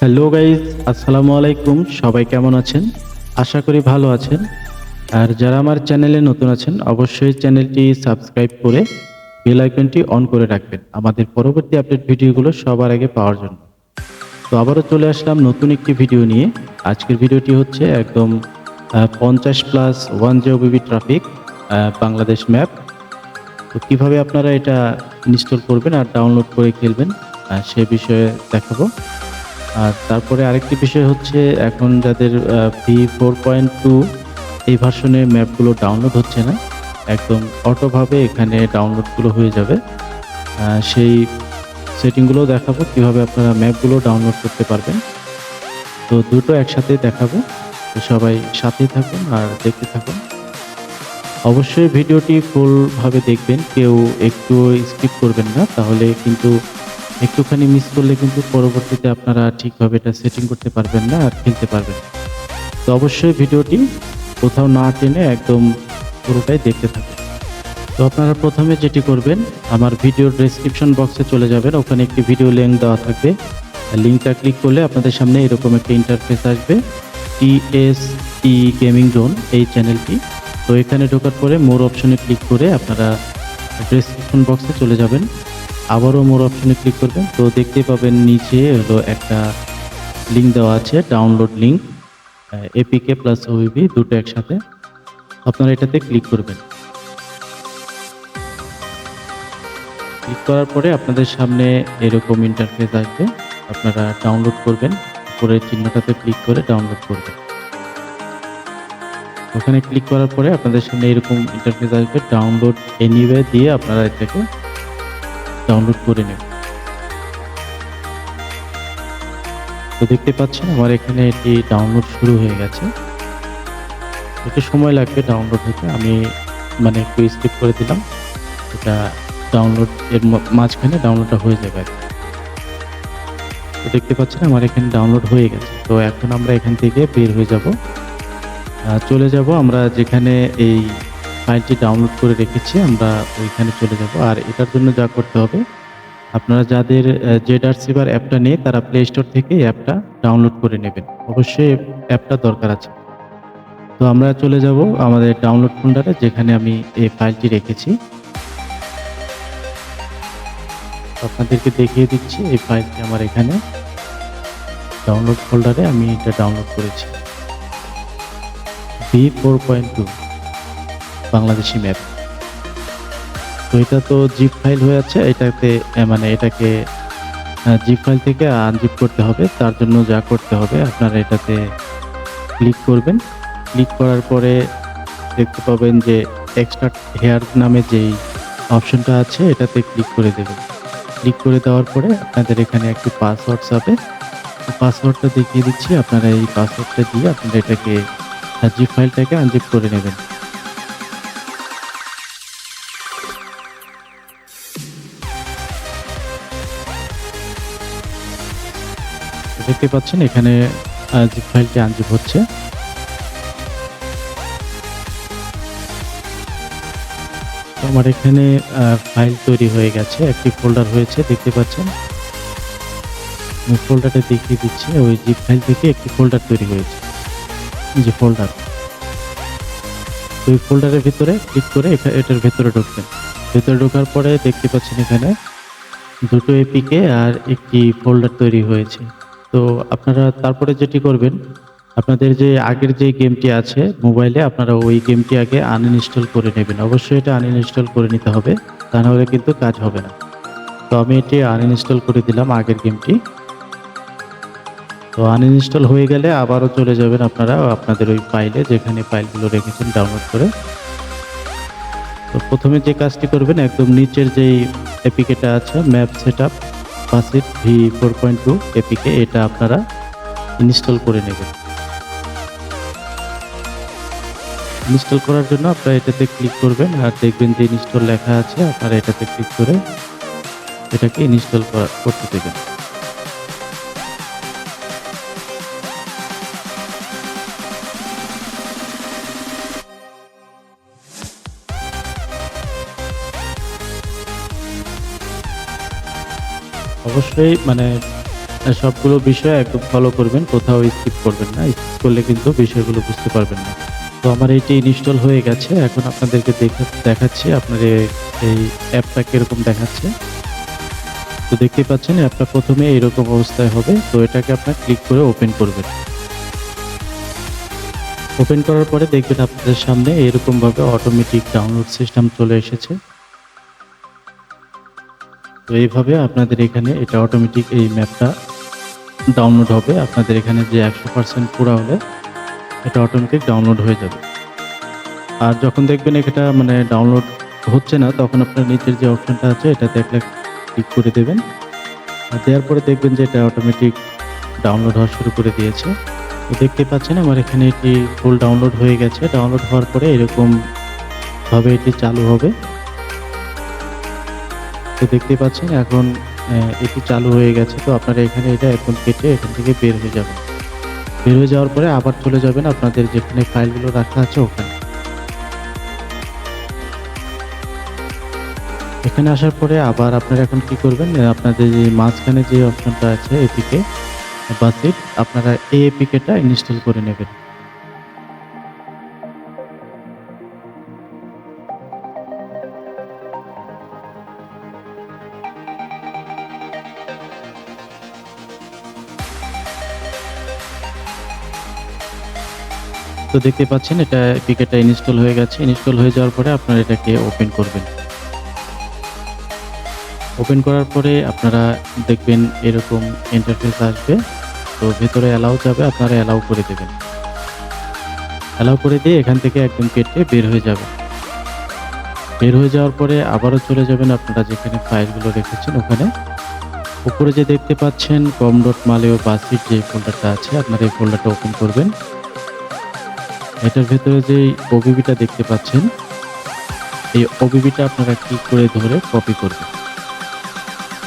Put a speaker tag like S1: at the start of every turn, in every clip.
S1: Hello guys আসসালামু আলাইকুম সবাই কেমন আছেন? আশা করি ভালো আছেন। আর যারা আমার চ্যানেলে নতুন আছেন, অবশ্যই চ্যানেলটি সাবস্ক্রাইব করে বেল আইকনটি অন করে রাখবেন। আমাদের পরবর্তী আপডেট ভিডিওগুলো সবার আগে পাওয়ার জন্য। তো আবারও চলে আসলাম নতুন একটি ভিডিও নিয়ে। আজকের ভিডিওটি হচ্ছে একদম পঞ্চাশ প্লাস ওয়ান জিও জিওবিবি ট্রাফিক বাংলাদেশ ম্যাপ। তো কীভাবে আপনারা এটা ইনস্টল করবেন আর ডাউনলোড করে খেলবেন সে বিষয়ে দেখাবো। আর তারপরে আরেকটি বিষয় হচ্ছে এখন যাদের ভি ফোর পয়েন্ট টু এই ভার্সনে ম্যাপগুলো ডাউনলোড হচ্ছে না, একদম অটোভাবে এখানে ডাউনলোডগুলো হয়ে যাবে। সেই সেটিংগুলো দেখাবো, কীভাবে আপনারা ম্যাপগুলো ডাউনলোড করতে পারবেন। তো দুটো একসাথে দেখাবো সবাই সাথে থাকুন আর দেখতে থাকুন। অবশ্যই ভিডিওটি ফুলভাবে দেখবেন, কেউ একটু স্কিপ করবেন না, তাহলে কিন্তু একটুখানি মিস করলে কিন্তু পরবর্তীতে আপনারা ঠিকভাবে এটা সেটিং করতে পারবেন না আর খেলতে পারবেন তো অবশ্যই ভিডিওটি কোথাও না টেনে একদম পুরোটাই দেখতে থাকুন। তো আপনারা প্রথমে যেটি করবেন, আমার ভিডিওর ডেসক্রিপশন বক্সে চলে যাবেন। ওখানে একটি ভিডিও লিঙ্ক দেওয়া থাকবে। লিঙ্কটা ক্লিক করলে আপনাদের সামনে এরকম একটা ইন্টারফেস আসবে। টিএস টি গেমিং জোন এই চ্যানেলটি তো এখানে ঢোকার পরে মোর অপশনে ক্লিক করে আপনারা ডেসক্রিপশন বক্সে চলে যাবেন। আবারও মোর অপশনে ক্লিক করবেন। তো দেখতে পাবেন নিচে হলো একটা লিঙ্ক দেওয়া আছে download link APK plus OBB দুটো একসাথে। আপনারা এটাতে ক্লিক করবেন। ক্লিক করার পরে আপনাদের সামনে এরকম ইন্টারফেস আসবে। আপনারা ডাউনলোড করবেন উপরের চিহ্নটাতে ক্লিক করে ডাউনলোড করবেন। ওখানে ক্লিক করার পরে আপনাদের সামনে এরকম ইন্টারফেস আসবে ডাউনলোড এনিওয়ে দিয়ে আপনারা এটাকে ডাউনলোড করে নেবেন তো দেখতে পাচ্ছেন আমার এখানে এটি ডাউনলোড শুরু হয়ে গেছে। একটু সময় লাগবে ডাউনলোড হতে। আমি মানে একটু স্কিপ করে দিলাম। এটা ডাউনলোড এর মাঝখানে ডাউনলোডটা হয়ে যাবে আর। তো দেখতে পাচ্ছেন আমার এখানে ডাউনলোড হয়ে গেছে। তো এখন আমরা এখান থেকে বের হয়ে যাব। চলে যাব আমরা যেখানে এই ফাইলটি ডাউনলোড করে রেখেছি, আমরা ওইখানে চলে যাব। আর এটার জন্য যা করতে হবে, আপনারা যাদের জেড আর সিবার অ্যাপটা নেই, তারা প্লে স্টোর থেকে অ্যাপটা ডাউনলোড করে নেবেন। অবশ্যই অ্যাপটা দরকার আছে। তো আমরা চলে যাব আমাদের ডাউনলোড ফোল্ডারে যেখানে আমি এই ফাইলটি রেখেছি। আপনাদেরকে দেখিয়ে দিচ্ছি, এই ফাইলটি আমার এখানে। ডাউনলোড ফোল্ডারে আমি এটা ডাউনলোড করেছি। V four point two Bangladeshi map তো এটা তো জিপ ফাইল হয়ে আছে এটাতে মানে এটাকে জিপ ফাইল থেকে আনজিপ করতে হবে। তার জন্য যা করতে হবে, আপনারা এটাতে ক্লিক করবেন। ক্লিক করার পরে দেখতে পাবেন যে এক্সট্রা হেয়ার নামে যেই অপশনটা আছে, এটাতে ক্লিক করে দেবেন। ক্লিক করে দেওয়ার পরে আপনাদের এখানে একটি পাসওয়ার্ড যাবে পাসওয়ার্ডটা দেখিয়ে দিচ্ছি, আপনারা এই পাসওয়ার্ডটা দিয়ে আপনারা এটাকে জিপ ফাইলটাকে আনজিপ করে নেবেন। দেখতে পাচ্ছেন, এখানে জিপ ফাইলটি আনজিপ হচ্ছে। আমার এখানে ফাইল তৈরি হয়ে গেছে, একটি ফোল্ডার হয়েছে, দেখতে পাচ্ছেন। আমি ফোল্ডারটা দেখিয়ে দিচ্ছি, ওই জিপ ফাইল থেকে একটি ফোল্ডার তৈরি হয়েছে যে ফোল্ডার। ওই ফোল্ডারের ভিতরে ক্লিক করে এটার ভেতরে ঢুকবেন। ভেতরে ঢোকার পরে দেখতে পাচ্ছেন এখানে দুটো এপিকে আর একটি ফোল্ডার তৈরি হয়েছে। তো আপনারা তারপরে যেটি করবেন, আপনাদের যে আগের যে গেমটি আছে মোবাইলে, আপনারা ওই গেমটি আগে আনইনস্টল করে নেবেন। অবশ্যই এটা আনইনস্টল করে নিতে হবে, তা নাহলে কিন্তু কাজ হবে না। তো আমি এটি আনইনস্টল করে দিলাম আগের গেমটি। তো আনইনস্টল হয়ে গেলে আবারও চলে যাবেন আপনারা আপনাদের ওই ফাইলে, যেখানে ফাইলগুলো রেখেছেন ডাউনলোড করে। তো প্রথমে যে কাজটি করবেন, একদম নিচের যেই এপিকেটা আছে map set পাসিট V four point two APK এটা আপনারা ইনস্টল করে নেবেন। ইনস্টল করার জন্য আপনারা এটাতে ক্লিক করবেন আর দেখবেন যে ইনস্টল লেখা আছে, আপনারা এটাতে ক্লিক করে এটাকে ইনস্টল করা করতে দেবেন। অবশ্যই মানে সবগুলো বিষয় একদম ফলো করবেন, কোথাও স্কিপ করবেন না স্কিপ করলে কিন্তু বিষয়গুলো বুঝতে পারবেন না। তো আমার এইটি ইনস্টল হয়ে গেছে, এখন আপনাদেরকে দেখা- দেখাচ্ছি আপনার এই অ্যাপটা কীরকম দেখাচ্ছে। তো দেখতেই পাচ্ছেন অ্যাপটা প্রথমে এরকম অবস্থায় হবে, তো এটাকে আপনার ক্লিক করে ওপেন করবেন। ওপেন করার পরে দেখবেন আপনাদের সামনে এরকম ভাবে অটোমেটিক ডাউনলোড সিস্টেম চলে এসেছে। তো এইভাবে আপনাদের এখানে এটা অটোমেটিক এই ম্যাপটা ডাউনলোড হবে। আপনাদের এখানে যে একশো পার্সেন্ট পুরো হলে এটা অটোমেটিক ডাউনলোড হয়ে যাবে। আর যখন দেখবেন এটা মানে ডাউনলোড হচ্ছে না, তখন আপনার নিচের যে অপশনটা আছে এটা দেখলে ক্লিক করে দেবেন। আর দেওয়ার পরে দেখবেন যে এটা অটোমেটিক ডাউনলোড হওয়া শুরু করে দিয়েছে। দেখতে পাচ্ছেন আমার এখানে এটি ফুল ডাউনলোড হয়ে গেছে। ডাউনলোড হওয়ার পরে এরকম ভাবে এটি চালু হবে। তো দেখতে পাচ্ছেন, এখন এটি চালু হয়ে গেছে। তো আপনারা এখানে এটা এখন কেটে এখান থেকে বের হয়ে যাবেন। বের হয়ে যাওয়ার পরে আবার চলে যাবেন আপনাদের যেখানে ফাইলগুলো রাখা আছে ওখানে। এখানে আসার পরে আবার আপনারা এখন কি করবেন আপনাদের যে মাঝখানে যে অপশনটা আছে এপিকে বাসিট, আপনারা এই এপিকেটা ইনস্টল করে নেবেন। তো দেখতে পাচ্ছেন, এটা এপিকেটা ইনস্টল হয়ে গেছে। ইনস্টল হয়ে যাওয়ার পরে আপনারা এটাকে ওপেন করবেন। ওপেন করার পরে আপনারা দেখবেন এরকম ইন্টারফেস আসবে। তো ভেতরে অ্যালাউ যাবে, আপনারা অ্যালাউ করে দেবেন। অ্যালাউ করে দিয়ে এখান থেকে একদম কেটে বের হয়ে যাবে। বের হয়ে যাওয়ার পরে আবারও চলে যাবেন আপনারা যেখানে ফাইলগুলো রেখেছেন ওখানে। উপরে যে দেখতে পাচ্ছেন কম ডট মালেও বাসির যে ফোল্ডারটা আছে, আপনারা এই ফোল্ডারটা ওপেন করবেন। এটার ভেতরে যে ওবিবিটা দেখতে পাচ্ছেন, এই ওবিবিটা আপনারা ক্লিক করে ধরে কপি করবেন?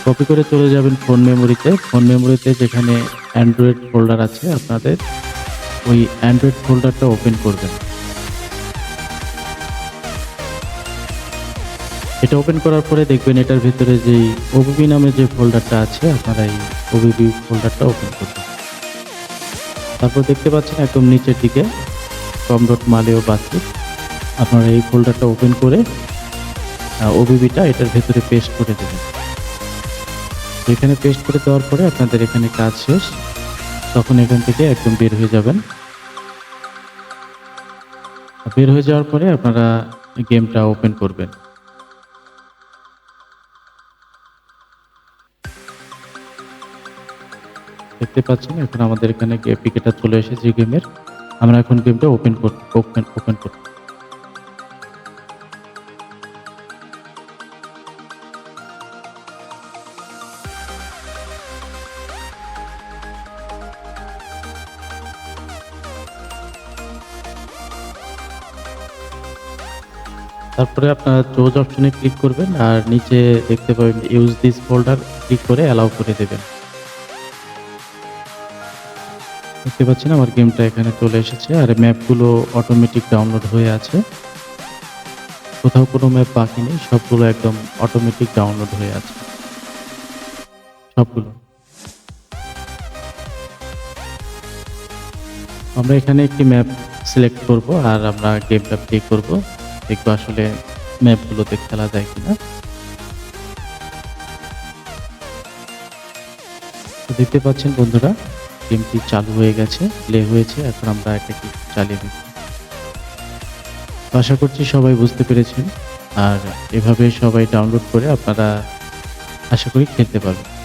S1: কপি করে চলে যাবেন ফোন মেমোরিতে ফোন মেমোরিতে যেখানে অ্যান্ড্রয়েড ফোল্ডার আছে আপনাদের, ওই অ্যান্ড্রয়েড ফোল্ডারটা ওপেন করবেন। এটা ওপেন করার পরে দেখবেন এটার ভিতরে যে ওবিবি নামে যে ফোল্ডারটা আছে, আপনারা এই ওবিবি ফোল্ডারটা ওপেন করবেন। তারপর দেখতে পাচ্ছেন একদম নিচের দিকে কম ডট মালেও বাসিক আপনারা এই ফোল্ডারটা ওপেন করে ওবিবিটা এটার ভেতরে পেস্ট করে দেবেন। এখানে পেস্ট করে দেওয়ার পরে আপনাদের এখানে কাজ শেষ। তখন এখান থেকে একদম বের হয়ে যাবেন। বের হয়ে যাওয়ার পরে আপনারা গেমটা ওপেন করবেন। দেখতে পাচ্ছেন, এখন আমাদের এখানে এপিকেটা চলে এসেছে গেমের আমরা এখন গেমটা ওপেন ওপেন ওপেন করব তারপরে আপনারা চোজ অপশনে ক্লিক করবেন আর নিচে দেখতে পাবেন ইউজ দিস ফোল্ডার ক্লিক করে অ্যালাউ করে দেবেন। দেখতে পাচ্ছেন আমার গেমটা এখানে চলে এসেছে, আর ম্যাপগুলো অটোমেটিক ডাউনলোড হয়ে আছে। কোথাও কোনো ম্যাপ বাকি নেই, সবগুলো একদম অটোমেটিক ডাউনলোড হয়ে আছে। সবগুলো। আমরা এখানে একটি ম্যাপ সিলেক্ট করব, আর আমরা গেমটা প্লে করব। দেখব আসলে ম্যাপগুলোতে খেলা যায় কিনা। দেখতে পাচ্ছেন বন্ধুরা গেমটি চালু হয়ে গেছে প্লে হয়েছে, এখন আমরা এটাকে চালিয়ে দিচ্ছি তো আশা করছি সবাই বুঝতে পেরেছেন। আর এভাবে সবাই ডাউনলোড করে আপনারা আশা করি খেলতে পারবেন।